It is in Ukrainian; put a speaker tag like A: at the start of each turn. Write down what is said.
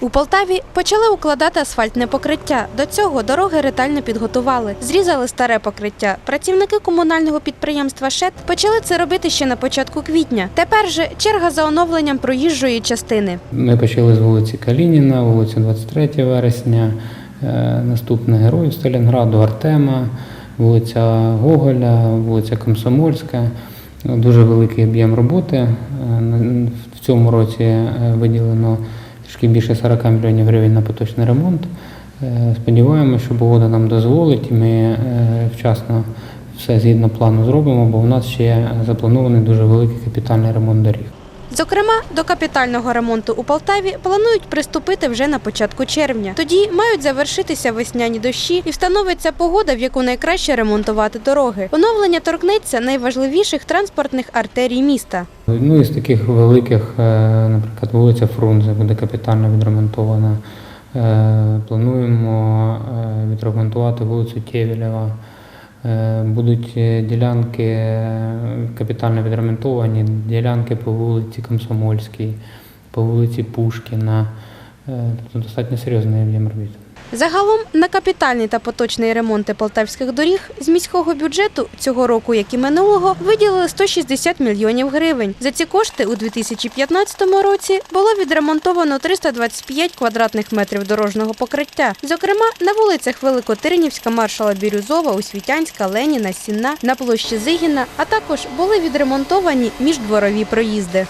A: У Полтаві почали укладати асфальтне покриття. До цього дороги ретельно підготували. Зрізали старе покриття. Працівники комунального підприємства ШЕТ почали це робити ще на початку квітня. Тепер же черга за оновленням проїжджої частини.
B: Ми почали з вулиці Калініна, вулиця 23 вересня, е, наступне Героїв Сталінграду, Артема, вулиця Гоголя, вулиця Комсомольська. Дуже великий об'єм роботи. Е, В цьому році е, виділено трішки більше 40 мільйонів гривень на поточний ремонт. Е, Сподіваємося, що погода нам дозволить, і ми е, вчасно все згідно плану зробимо, бо у нас ще запланований дуже великий капітальний ремонт доріг.
A: Зокрема, до капітального ремонту у Полтаві планують приступити вже на початку червня. Тоді мають завершитися весняні дощі і встановиться погода, в яку найкраще ремонтувати дороги. Оновлення торкнеться найважливіших транспортних артерій міста.
B: Ну, із таких великих, е, наприклад, вулиця Фрунзе буде капітально відремонтована. Е, Плануємо е, відремонтувати вулицю Тєвєлєва. Е, Будуть е, ділянки е, капітально відремонтовані, ділянки по вулиці Комсомольській, по вулиці Пушкіна. Тобто достатньо серйозний об'єм робіт.
A: Загалом на капітальний та поточний ремонти полтавських доріг з міського бюджету цього року, як і минулого, виділили 160 мільйонів гривень. За ці кошти у 2015 році було відремонтовано 325 квадратних метрів дорожнього покриття. Зокрема, на вулицях Великотирнівська, Маршала Бірюзова, Освітянська, Леніна, Сінна, на площі Зигіна, а також були відремонтовані міждворові проїзди.